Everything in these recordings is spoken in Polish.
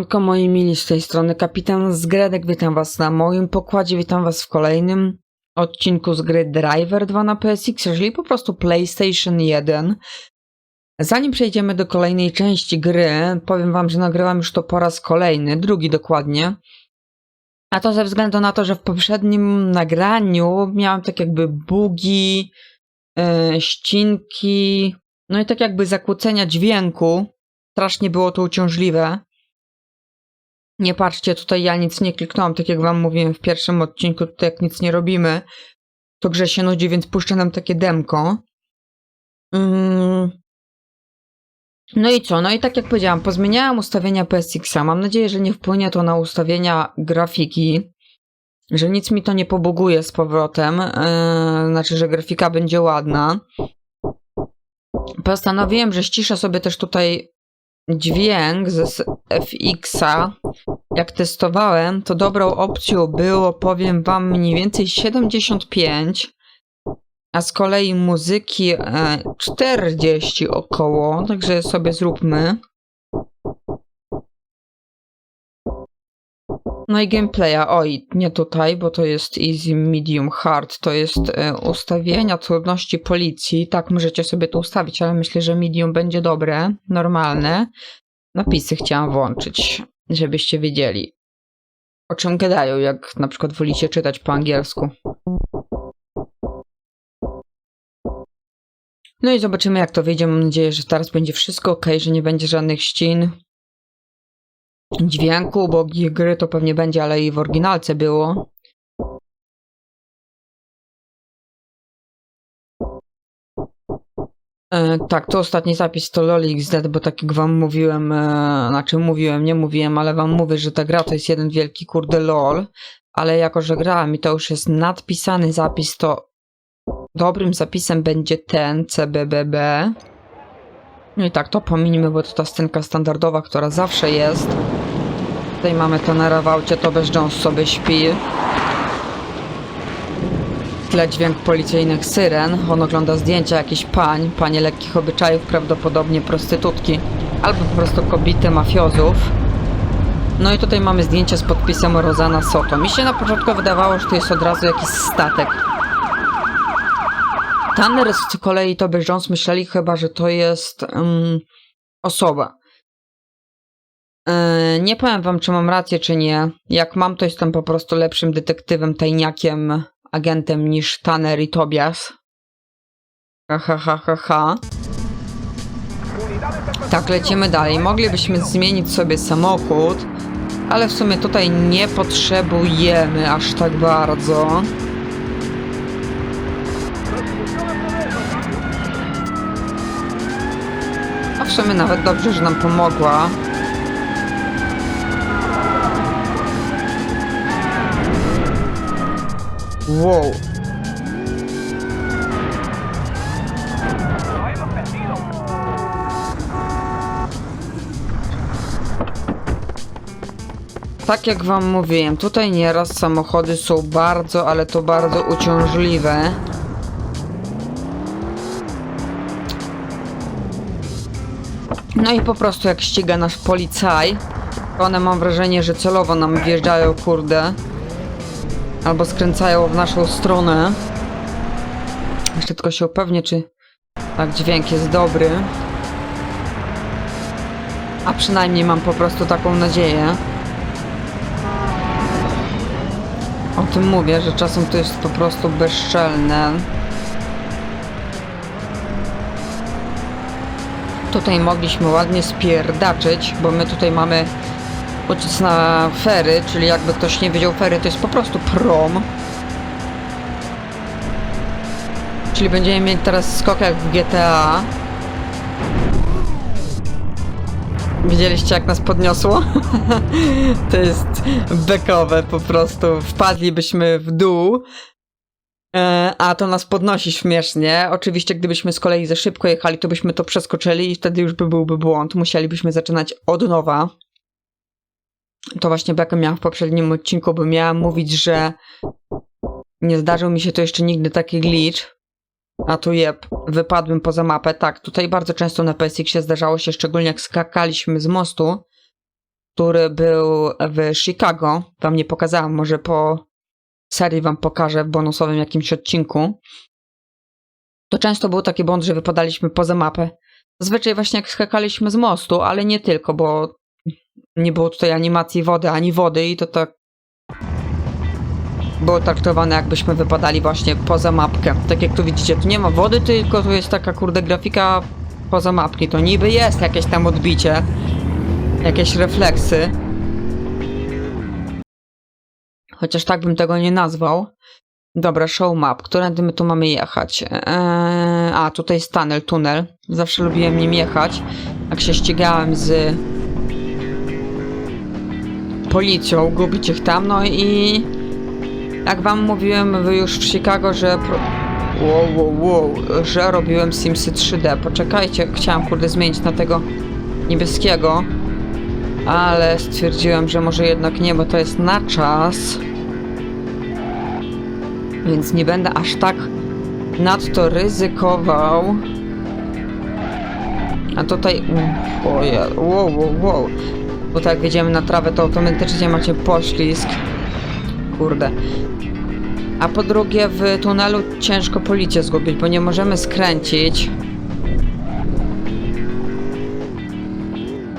Siemanko moi mili, z tej strony Kapitan Zgredek, witam was na moim pokładzie, witam was w kolejnym odcinku z gry Driver 2 na PSX, czyli po prostu PlayStation 1. Zanim przejdziemy do kolejnej części gry, powiem wam, że nagrywam już to po raz kolejny, drugi dokładnie. A to ze względu na to, że w poprzednim nagraniu miałem tak jakby bugi, yy, ścinki, no i tak jakby zakłócenia dźwięku. Strasznie było to uciążliwe. Nie patrzcie, tutaj ja nic nie kliknąłem, tak jak wam mówiłem w pierwszym odcinku, tutaj jak nic nie robimy, to grze się nudzi, więc puszczę nam takie demko. Mm. No i co? No i tak jak powiedziałam, pozmieniałam ustawienia PSX-a. Mam nadzieję, że nie wpłynie to na ustawienia grafiki, że nic mi to nie pobuguje z powrotem, yy, znaczy, że grafika będzie ładna. Postanowiłem, że ściszę sobie też tutaj dźwięk ze FX-a. Jak testowałem, to dobrą opcją było, powiem wam, mniej więcej 75, a z kolei muzyki e, 40 około, także sobie zróbmy. No i gameplaya, oj, nie tutaj, bo to jest easy, medium, hard, to jest e, ustawienia trudności policji, tak możecie sobie to ustawić, ale myślę, że medium będzie dobre, normalne. Napisy chciałam włączyć, żebyście wiedzieli, o czym gadają, jak na przykład wolicie czytać po angielsku. No i zobaczymy jak to wyjdzie, mam nadzieję, że teraz będzie wszystko ok, że nie będzie żadnych ścin, dźwięku, bo gry to pewnie będzie, ale i w oryginalce było. E, tak, to ostatni zapis to LolXD, bo tak jak wam mówiłem, e, znaczy mówiłem, nie mówiłem, ale wam mówię, że ta gra to jest jeden wielki kurde LOL, ale jako, że grałem i to już jest nadpisany zapis, to dobrym zapisem będzie ten CBBB. No i tak, to pominimy, bo to ta scenka standardowa, która zawsze jest. Tutaj mamy Tonera w aucie, to bez Jones sobie śpi. W tle dźwięk policyjnych syren. On ogląda zdjęcia jakichś pań, panie lekkich obyczajów, prawdopodobnie prostytutki, albo po prostu kobiety mafiozów. No i tutaj mamy zdjęcie z podpisem Rozana Soto. Mi się na początku wydawało, że to jest od razu jakiś statek. Tanner z kolei to Jones myśleli chyba, że to jest um, osoba. Yy, nie powiem wam, czy mam rację, czy nie. Jak mam, to jestem po prostu lepszym detektywem, tajniakiem, agentem niż Tanner i Tobias. Ha, ha, ha, ha, ha. Tak, lecimy dalej. Moglibyśmy zmienić sobie samochód, ale w sumie tutaj nie potrzebujemy aż tak bardzo. A w sumie nawet dobrze, że nam pomogła. Wow. Tak jak wam mówiłem, tutaj nieraz samochody są bardzo, ale to bardzo uciążliwe. No i po prostu jak ściga nasz policaj, one mam wrażenie, że celowo nam wjeżdżają, kurde. Albo skręcają w naszą stronę. Jeszcze tylko się upewnię, czy tak dźwięk jest dobry. A przynajmniej mam po prostu taką nadzieję. O tym mówię, że czasem to jest po prostu bezczelne. Tutaj mogliśmy ładnie spierdaczyć, bo my tutaj mamy uciec na fery, czyli jakby ktoś nie wiedział, fery to jest po prostu prom. Czyli będziemy mieć teraz skok jak w GTA. Widzieliście jak nas podniosło? to jest bekowe po prostu. Wpadlibyśmy w dół. E, A to nas podnosi śmiesznie. Oczywiście, gdybyśmy z kolei za szybko jechali, to byśmy to przeskoczyli i wtedy już by byłby błąd. Musielibyśmy zaczynać od nowa. To właśnie Bekę miałam w poprzednim odcinku, bo miałam mówić, że nie zdarzył mi się to jeszcze nigdy taki glitch. A tu jeb, wypadłem poza mapę. Tak, tutaj bardzo często na PSX się zdarzało się, szczególnie jak skakaliśmy z mostu, który był w Chicago. Wam nie pokazałam, może po serii wam pokażę w bonusowym jakimś odcinku. To często był taki błąd, że wypadaliśmy poza mapę. Zazwyczaj właśnie jak skakaliśmy z mostu, ale nie tylko, bo nie było tutaj animacji wody, ani wody i to tak było traktowane jakbyśmy wypadali właśnie poza mapkę. Tak jak tu widzicie, tu nie ma wody, tylko tu jest taka kurde grafika poza mapki. To niby jest jakieś tam odbicie, jakieś refleksy. Chociaż tak bym tego nie nazwał. Dobra, show map. Którędy my tu mamy jechać? Eee, a, tutaj jest tunel, tunel. Zawsze lubiłem nim jechać. Jak się ścigałem z policją, gubić ich tam, no i jak wam mówiłem wy już w Chicago, że wow, wow, wow, że robiłem Simsy 3D. Poczekajcie, chciałam kurde zmienić na tego niebieskiego, ale stwierdziłem, że może jednak nie, bo to jest na czas. Więc nie będę aż tak nadto ryzykował. A tutaj... Oje, wow, wow, wow. Bo tak jak wjedziemy na trawę, to automatycznie macie poślizg. Kurde. A po drugie, w tunelu ciężko policję zgubić, bo nie możemy skręcić.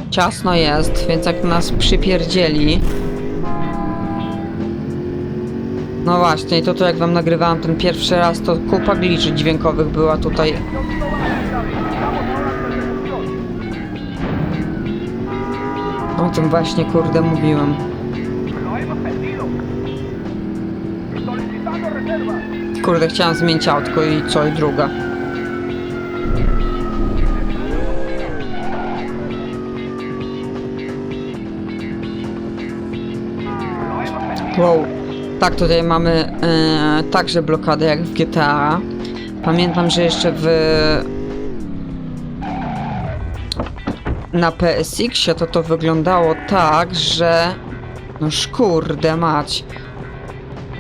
Ciasno jest, więc jak nas przypierdzieli. No właśnie, to, to jak wam nagrywałam ten pierwszy raz, to kupa gliczy dźwiękowych była tutaj. O tym właśnie kurde mówiłem. Kurde, chciałam zmienić autko i co i druga. Wow. Tak, tutaj mamy e, także blokadę jak w GTA. Pamiętam, że jeszcze w na PSX-ie to to wyglądało tak, że no kurde mać.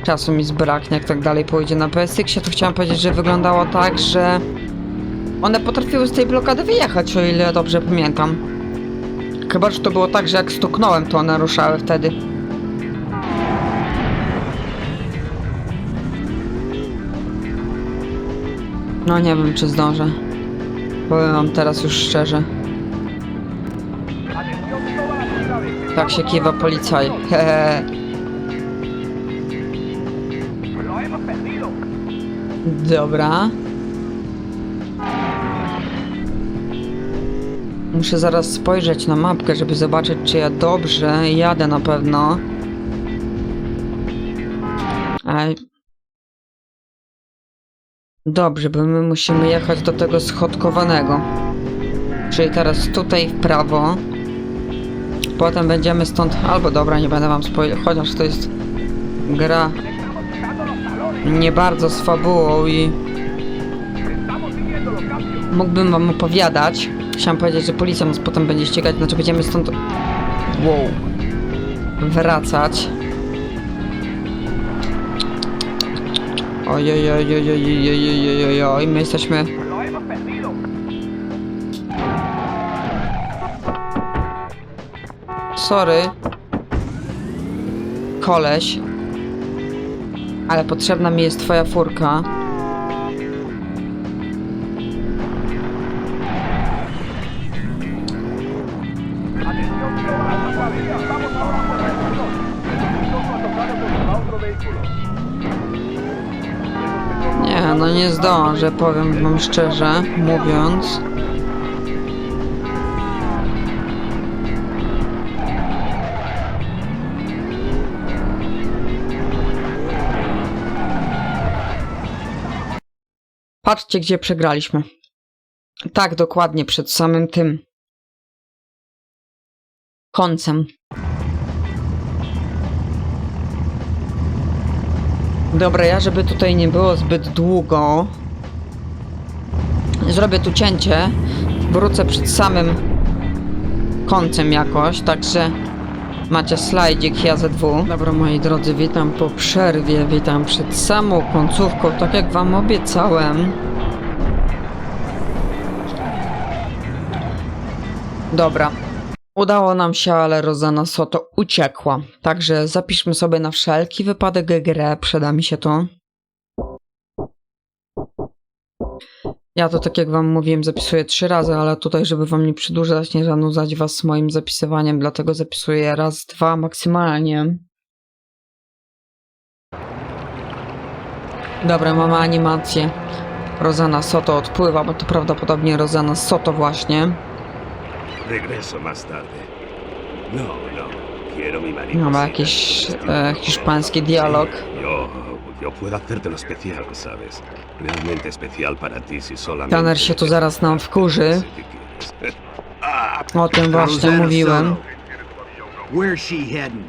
Czasu mi zbraknie, jak tak dalej pójdzie na PSX-ie, to chciałam powiedzieć, że wyglądało tak, że one potrafiły z tej blokady wyjechać, o ile dobrze pamiętam. Chyba, że to było tak, że jak stuknąłem, to one ruszały wtedy. No nie wiem, czy zdążę. Powiem wam teraz już szczerze. Tak się kiwa policjaj. Hehe. Dobra. Muszę zaraz spojrzeć na mapkę, żeby zobaczyć, czy ja dobrze jadę na pewno. Ej. Dobrze, bo my musimy jechać do tego schodkowanego. Czyli teraz tutaj w prawo. Potem będziemy stąd... Albo dobra, nie będę wam spoiler, chociaż to jest gra nie bardzo z fabułą i mógłbym wam opowiadać. Chciałam powiedzieć, że policja nas potem będzie ścigać, znaczy będziemy stąd wow, wracać. Ojej, ojej, ojej, ojej, ojej, ojej, oj, my jesteśmy... Sorry. Koleś. Ale potrzebna mi jest twoja furka. Nie, no nie zdążę, powiem wam szczerze, mówiąc. Patrzcie, gdzie przegraliśmy. Tak, dokładnie, przed samym tym końcem. Dobra, ja żeby tutaj nie było zbyt długo, zrobię tu cięcie, wrócę przed samym końcem jakoś, także macie slajdzik dwu. Dobra moi drodzy, witam po przerwie, witam przed samą końcówką, tak jak wam obiecałem. Dobra, Udało nam się, ale Rozana Soto uciekła. Także zapiszmy sobie na wszelki wypadek grę, przyda mi się to. Ja to tak jak wam mówiłem zapisuję trzy razy, ale tutaj żeby wam nie przedłużać, nie zanudzać was moim zapisywaniem, dlatego zapisuję raz, dwa maksymalnie. Dobra, mamy animację. Rozana Soto odpływa, bo to prawdopodobnie Rozana Soto właśnie. Regreso más tarde. No, no. Quiero mi marido. Mamy jakiś e, hiszpański dialog. Yo, yo puedo hacértelo especial, ¿sabes? Realmente especial para ti si solamente... Tanner się tu zaraz nam wkurzy. O tym właśnie mówiłem. Where's she heading?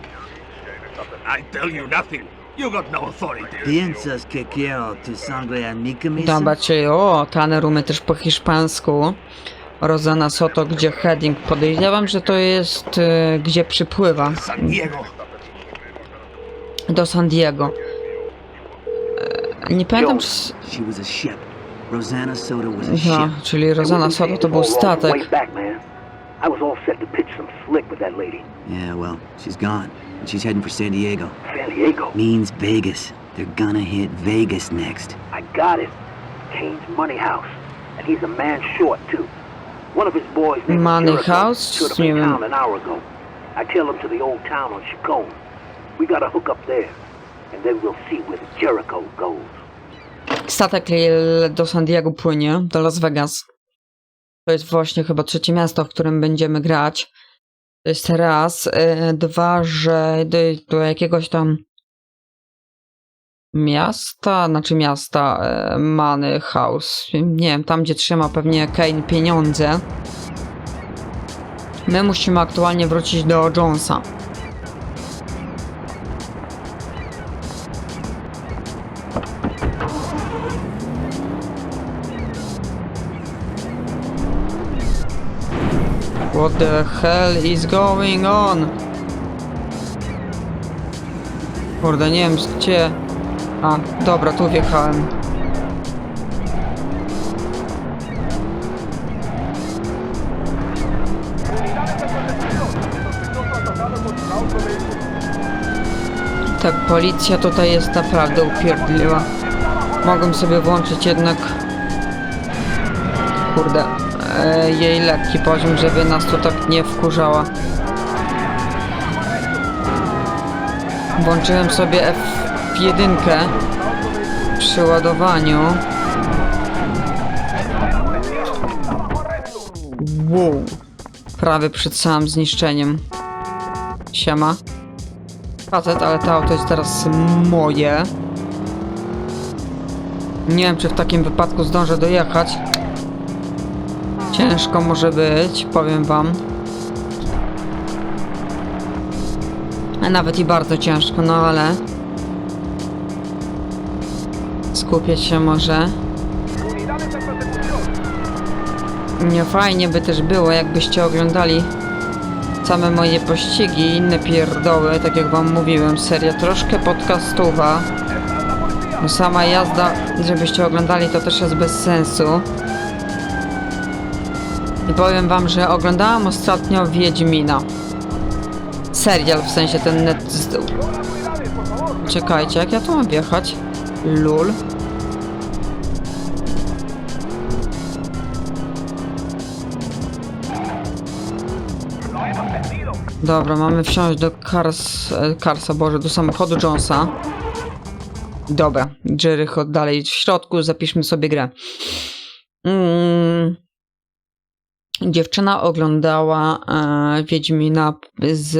I tell you nothing. You got no authority. Piensas que quiero tu sangre a mi camisa? O, Tanner umie też po hiszpańsku. Rozana Soto, gdzie heading. Podejrzewam, że to jest e, gdzie przypływa. San Diego. Do San Diego. Nie pamiętam, czy... s- She was a ship. Rosanna Soto was a No, ship. czyli Rozana Soto to był statek. Way back, man. I was all set to pitch some slick with that lady. Yeah, well, she's gone. And she's heading for San Diego. San Diego. Means Vegas. They're gonna hit Vegas next. I got it. Kane's money house. And he's a man short, too. One of his boys named Money Jericho house? showed up You in mean- town an hour ago. I tell him to the old town on Chacon. We got a hook up there. And then we'll see where the Jericho goes. Statek do San Diego płynie, do Las Vegas. To jest właśnie chyba trzecie miasto, w którym będziemy grać. To jest raz. E, dwa, że do, do jakiegoś tam miasta, znaczy miasta Money House. Nie wiem, tam gdzie trzyma pewnie Kane pieniądze. My musimy aktualnie wrócić do Jonesa. The hell is going on? Kurde, nie wiem gdzie... A, dobra, tu wjechałem. Tak, policja tutaj jest naprawdę upierdliwa. Mogłem sobie włączyć jednak... Kurde, jej lekki poziom, żeby nas tu tak nie wkurzała. Włączyłem sobie F1 przy ładowaniu. Wow. Prawie przed samym zniszczeniem. Siema. Facet, ale to auto jest teraz moje. Nie wiem, czy w takim wypadku zdążę dojechać. Ciężko może być, powiem wam. A nawet i bardzo ciężko, no ale... Skupiać się może. Nie fajnie by też było, jakbyście oglądali same moje pościgi i inne pierdoły, tak jak wam mówiłem, seria troszkę podcastowa. Sama jazda, żebyście oglądali, to też jest bez sensu. Powiem wam, że oglądałam ostatnio Wiedźmina. Serial, w sensie ten net... Czekajcie, jak ja tu mam wjechać? Lul. Dobra, mamy wsiąść do Cars, e, Carsa, Boże, do samochodu Jonesa. Dobra, Jericho dalej w środku, zapiszmy sobie grę. Mm. Dziewczyna oglądała e, Wiedźmina z,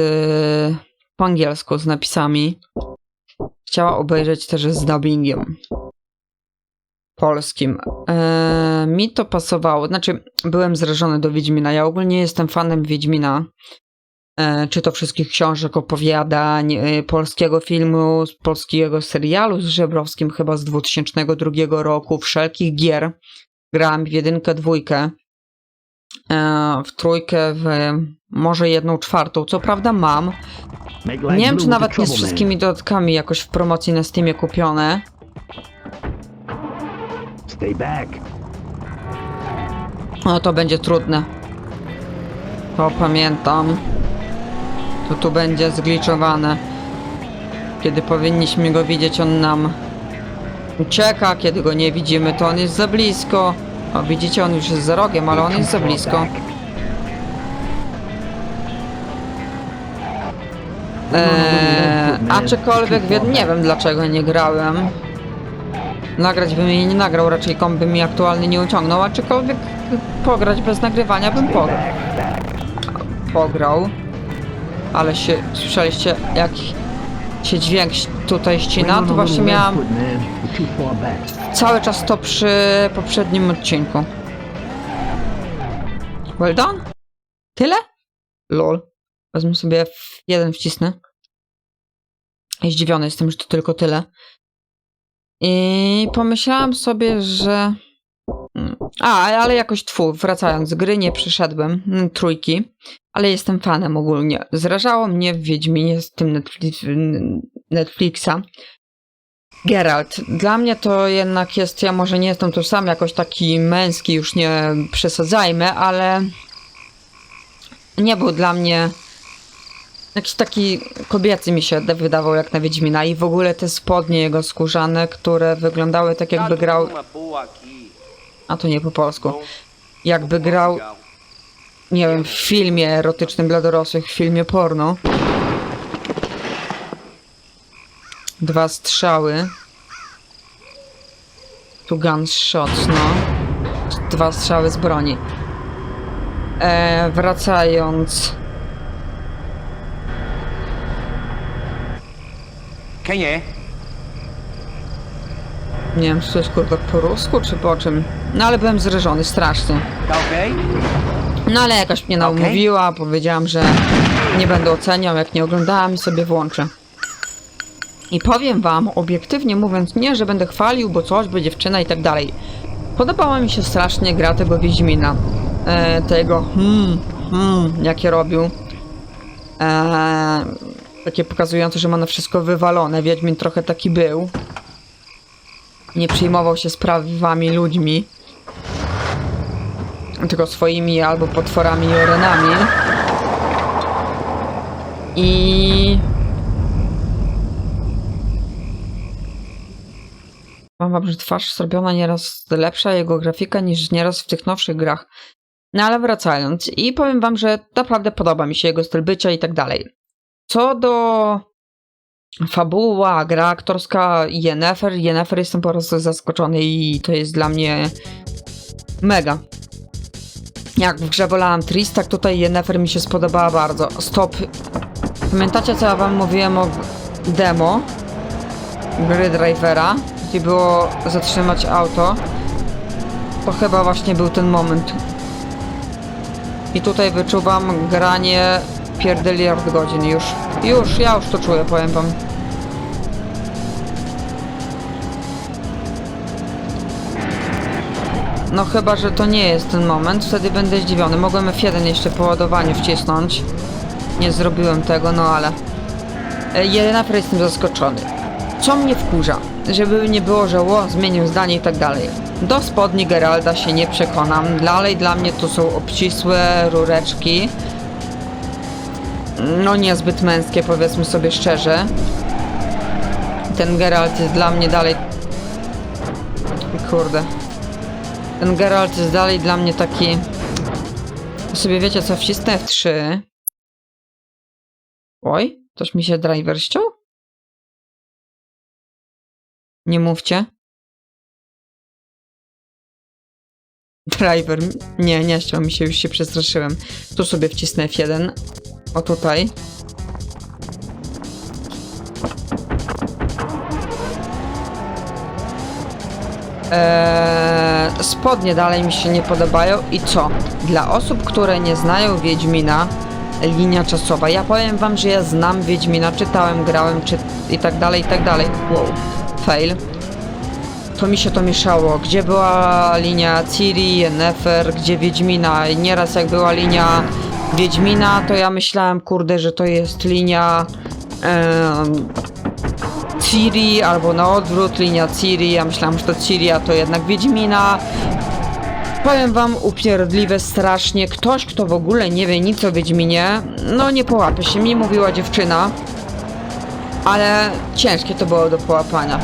po angielsku z napisami. Chciała obejrzeć też z dubbingiem polskim. E, mi to pasowało, znaczy byłem zrażony do Wiedźmina. Ja ogólnie jestem fanem Wiedźmina e, czy to wszystkich książek, opowiadań, e, polskiego filmu, polskiego serialu z Żebrowskim chyba z 2002 roku, wszelkich gier. Grałam w jedynkę, dwójkę, w trójkę, w może jedną czwartą. Co prawda mam. Nie wiem, czy nawet nie z wszystkimi dodatkami jakoś w promocji na Steamie kupione. No to będzie trudne. To pamiętam. To tu będzie zgliczowane. Kiedy powinniśmy go widzieć, on nam ucieka. Kiedy go nie widzimy, to on jest za blisko. O, widzicie, on już jest za rogiem, ale on jest za blisko. Eee, aczkolwiek wie, nie wiem dlaczego nie grałem. Nagrać bym jej nie nagrał, raczej komp by mi aktualnie nie uciągnął, aczkolwiek pograć bez nagrywania bym pograł. Pograł. Ale się, słyszeliście jak się dźwięk tutaj ścina? To właśnie miałam cały czas to przy poprzednim odcinku. Well done? Tyle? Lol. Wezmę sobie F1 wcisnę. Zdziwiony jestem, że to tylko tyle. I pomyślałam sobie, że. Mm, A, ale jakoś tfu, wracając z gry, nie przeszedłem mm, trójki, ale jestem fanem ogólnie. Zrażało mnie w Wiedźminie z tym Netflix, Netflixa. Geralt. Dla mnie to jednak jest, ja może nie jestem tu sam jakoś taki męski, już nie przesadzajmy, ale nie był dla mnie jakiś taki kobiecy mi się wydawał jak na Wiedźmina i w ogóle te spodnie jego skórzane, które wyglądały tak jakby grał, a to nie po polsku, jakby grał, nie wiem, w filmie erotycznym dla dorosłych, w filmie porno. Dwa strzały. Tu gunshots, no. Dwa strzały z broni. E, wracając. É? Nie wiem, czy to jest kurde po rusku, czy po czym. No ale byłem zrażony strasznie. Ok? No ale jakaś mnie Okej. namówiła, powiedziałam, że nie będę oceniał, jak nie oglądałam i sobie włączę. I powiem wam, obiektywnie mówiąc, nie, że będę chwalił, bo coś, bo dziewczyna i tak dalej. Podobała mi się strasznie gra tego Wiedźmina. E, tego hmm, hmm, jakie robił. E, takie pokazujące, że ma na wszystko wywalone. Wiedźmin trochę taki był. Nie przejmował się sprawami ludźmi tylko swoimi albo potworami i orenami. I... Mam wam, że twarz zrobiona nieraz lepsza, jego grafika niż nieraz w tych nowszych grach. No ale wracając, i powiem wam, że naprawdę podoba mi się jego styl bycia i tak dalej. Co do fabuła, gra aktorska Yennefer, Yennefer jestem po prostu zaskoczony i to jest dla mnie mega. Jak w grze wolałam Tris, tak tutaj Yennefer mi się spodobała bardzo. Stop. Pamiętacie co ja wam mówiłem o demo gry Drivera, gdzie było zatrzymać auto? To chyba właśnie był ten moment. I tutaj wyczuwam granie pierdyliard godzin już. Już, ja już to czuję, powiem wam. No chyba, że to nie jest ten moment, wtedy będę zdziwiony. Mogłem F1 jeszcze po ładowaniu wcisnąć. Nie zrobiłem tego, no ale... E, Jednak jestem zaskoczony. Co mnie wkurza? Żeby nie było, że zmienił zdanie i tak dalej. Do spodni Geralda się nie przekonam. Dalej dla mnie to są obcisłe rureczki. No niezbyt męskie, powiedzmy sobie szczerze. Ten Geralt jest dla mnie dalej... Kurde. Ten Geralt jest dalej dla mnie taki... Sobie wiecie co, wcisnę F3. Oj, coś mi się driver ściął? Nie mówcie. Driver, nie, nie ściął mi się, już się przestraszyłem. Tu sobie wcisnę F1. O tutaj. Eee, spodnie dalej mi się nie podobają i co? Dla osób, które nie znają Wiedźmina, linia czasowa. Ja powiem wam, że ja znam Wiedźmina, czytałem, grałem czy... i tak dalej, i tak dalej. Wow, fail. To mi się to mieszało. Gdzie była linia Ciri, Yennefer, gdzie Wiedźmina? Nieraz jak była linia Wiedźmina, to ja myślałem, kurde, że to jest linia... em, Ciri, albo na odwrót, linia Ciri, ja myślałam, że to Ciri, a to jednak Wiedźmina. Powiem wam upierdliwe strasznie. Ktoś, kto w ogóle nie wie nic o Wiedźminie, no nie połapie się. Mi mówiła dziewczyna, ale ciężkie to było do połapania.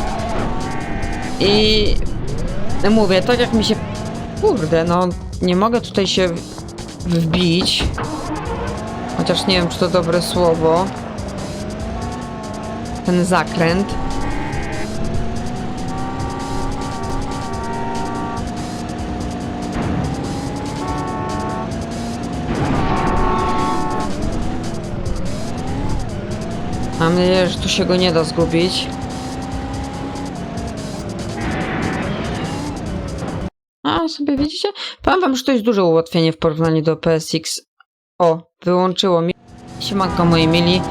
I mówię, tak jak mi się... Kurde, no nie mogę tutaj się wbić. Chociaż nie wiem, czy to dobre słowo. Ten zakręt. Mam nadzieję, że tu się go nie da zgubić. A sobie widzicie? Powiem wam, że to jest duże ułatwienie w porównaniu do PSX. O, wyłączyło mi. Siemanko moi mili.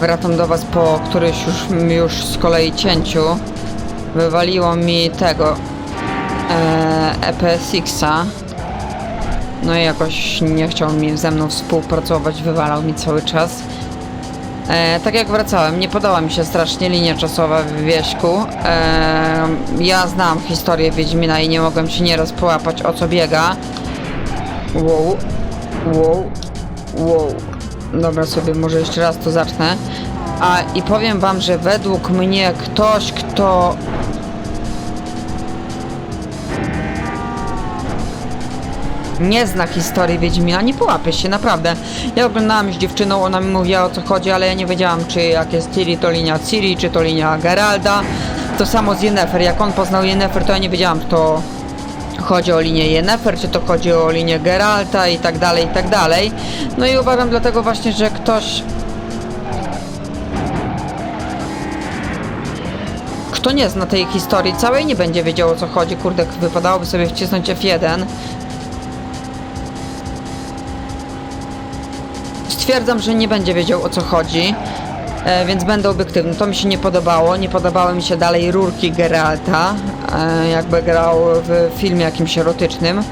Wracam do was po którymś już, już z kolei cięciu. Wywaliło mi tego e, EPSX-a. No i jakoś nie chciał mi ze mną współpracować, wywalał mi cały czas. E, tak jak wracałem, nie podoba mi się strasznie linia czasowa w Wieśku. E, ja znam historię Wiedźmina i nie mogłem się nieraz połapać o co biega. Wow, wow, wow. Dobra, sobie może jeszcze raz to zacznę. A i powiem wam, że według mnie ktoś, kto nie zna historii Wiedźmina, nie połapie się, naprawdę. Ja oglądałam z dziewczyną, ona mi mówiła o co chodzi, ale ja nie wiedziałam, czy jak jest Ciri, to linia Ciri, czy to linia Geralda. To samo z Yennefer, jak on poznał Yennefer, to ja nie wiedziałam, to chodzi o linię Yennefer, czy to chodzi o linię Geralta i tak dalej, i tak dalej. No i uważam dlatego właśnie, że ktoś... Kto nie zna tej historii całej, nie będzie wiedział o co chodzi. Kurde, wypadałoby sobie wcisnąć F1. Stwierdzam, że nie będzie wiedział o co chodzi, więc będę obiektywny. To mi się nie podobało. Nie podobały mi się dalej rurki Geralta, e, jakby grał w filmie jakimś erotycznym.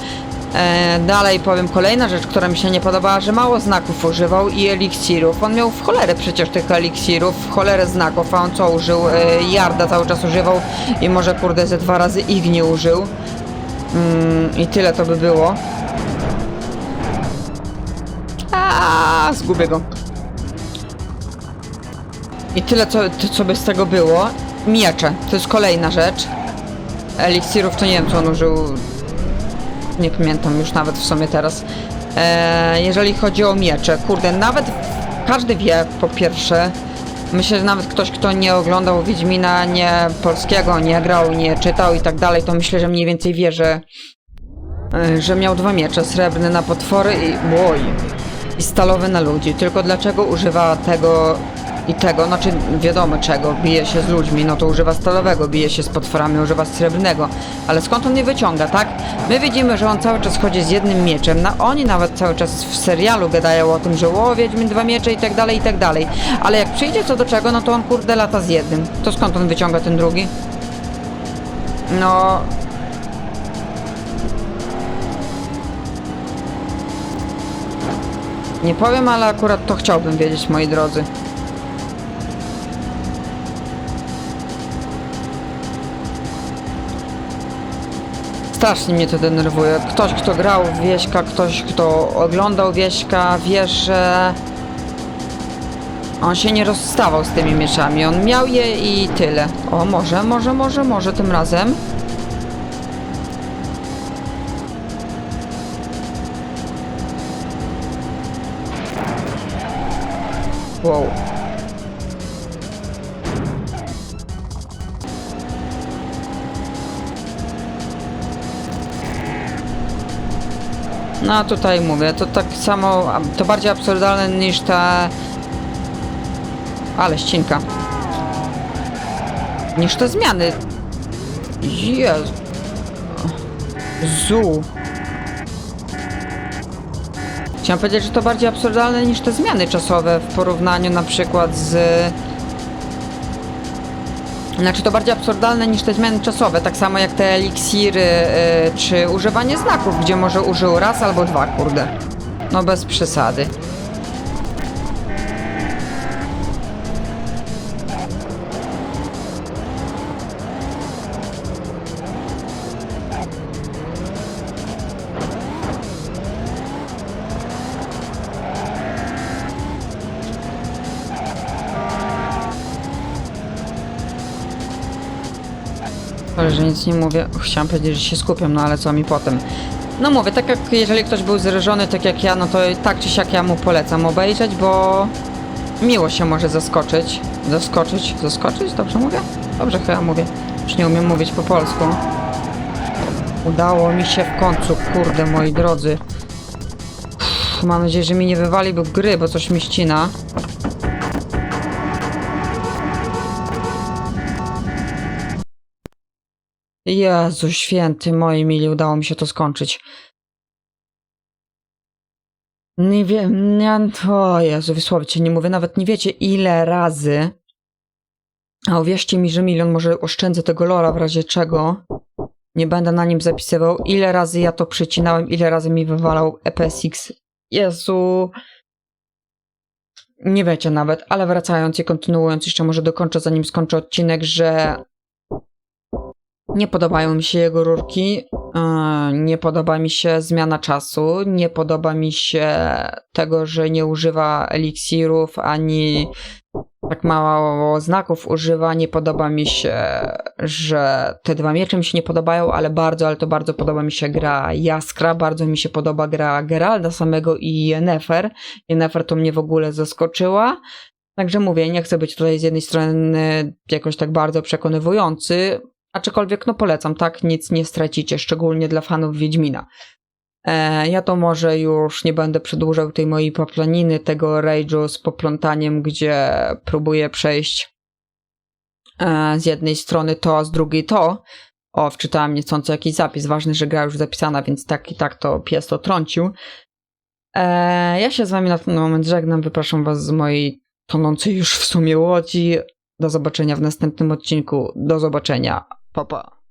E, dalej powiem kolejna rzecz, która mi się nie podobała, że mało znaków używał i eliksirów. On miał w cholerę przecież tych eliksirów, w cholerę znaków, a on co użył? E, Jarda cały czas używał i może kurde ze dwa razy Igni użył. Mm, I tyle to by było. A, zgubię go. I tyle, co, co by z tego było. Miecze, to jest kolejna rzecz. Eliksirów to nie wiem, co on użył. Nie pamiętam już nawet w sumie teraz. E, jeżeli chodzi o miecze, kurde, nawet każdy wie, po pierwsze, myślę, że nawet ktoś, kto nie oglądał Wiedźmina, nie polskiego, nie grał, nie czytał i tak dalej, to myślę, że mniej więcej wie, że, e, że miał dwa miecze, srebrny na potwory i... Oj, i stalowy na ludzi. Tylko dlaczego używa tego i tego? Znaczy wiadomo czego. Bije się z ludźmi, no to używa stalowego, bije się z potworami, używa srebrnego. Ale skąd on je wyciąga, tak? My widzimy, że on cały czas chodzi z jednym mieczem. Na, oni nawet cały czas w serialu gadają o tym, że o, Wiedźmin dwa miecze i tak dalej, i tak dalej. Ale jak przyjdzie co do czego, no to on kurde lata z jednym. To skąd on wyciąga ten drugi? No, Nie powiem, ale akurat to chciałbym wiedzieć, moi drodzy. Strasznie mnie to denerwuje. Ktoś, kto grał w Wieśka, ktoś, kto oglądał Wieśka, wie, że on się nie rozstawał z tymi mieczami. On miał je i tyle. O, może, może, może, może tym razem. Wow. No tutaj mówię, to tak samo, to bardziej absurdalne niż ta... Ale ścinka. Niż te zmiany. Jezu. Zu. Chciałem powiedzieć, że to bardziej absurdalne niż te zmiany czasowe w porównaniu na przykład z... Znaczy to bardziej absurdalne niż te zmiany czasowe, tak samo jak te eliksiry, yy, czy używanie znaków, gdzie może użył raz albo dwa, kurde. No bez przesady. Nic nie mówię. Chciałam powiedzieć, że się skupiam, no ale co mi potem. No mówię, tak jak jeżeli ktoś był zrażony, tak jak ja, no to tak czy siak ja mu polecam obejrzeć, bo miło się może zaskoczyć. Zaskoczyć? Zaskoczyć? Dobrze mówię? Dobrze chyba mówię. Już nie umiem mówić po polsku. Udało mi się w końcu, kurde moi drodzy. Uff, mam nadzieję, że mi nie wywali bo gry, bo coś mi ścina. Jezu święty, moi mili, udało mi się to skończyć. Nie wiem, nie, o Jezu, wysłowicie, nie mówię, nawet nie wiecie ile razy, a uwierzcie mi, że milion, może oszczędzę tego lora w razie czego, nie będę na nim zapisywał, ile razy ja to przycinałem, ile razy mi wywalał EPSX. Jezu, nie wiecie nawet, ale wracając i kontynuując, jeszcze może dokończę, zanim skończę odcinek, że nie podobają mi się jego rurki, e, nie podoba mi się zmiana czasu, nie podoba mi się tego, że nie używa eliksirów, ani tak mało znaków używa, nie podoba mi się, że te dwa miecze mi się nie podobają, ale bardzo, ale to bardzo podoba mi się gra Jaskra, bardzo mi się podoba gra Geralda samego i Yennefer. Yennefer to mnie w ogóle zaskoczyła. Także mówię, nie chcę być tutaj z jednej strony jakoś tak bardzo przekonywujący, Aczkolwiek no polecam, tak? Nic nie stracicie, szczególnie dla fanów Wiedźmina. E, ja to może już nie będę przedłużał tej mojej poplaniny, tego rage'u z poplątaniem, gdzie próbuję przejść e, z jednej strony to, a z drugiej to. O, wczytałem niechcąco jakiś zapis. Ważne, że gra już zapisana, więc tak i tak to pies to trącił. E, ja się z wami na ten moment żegnam. Wypraszam was z mojej tonącej już w sumie łodzi. Do zobaczenia w następnym odcinku. Do zobaczenia. Papa.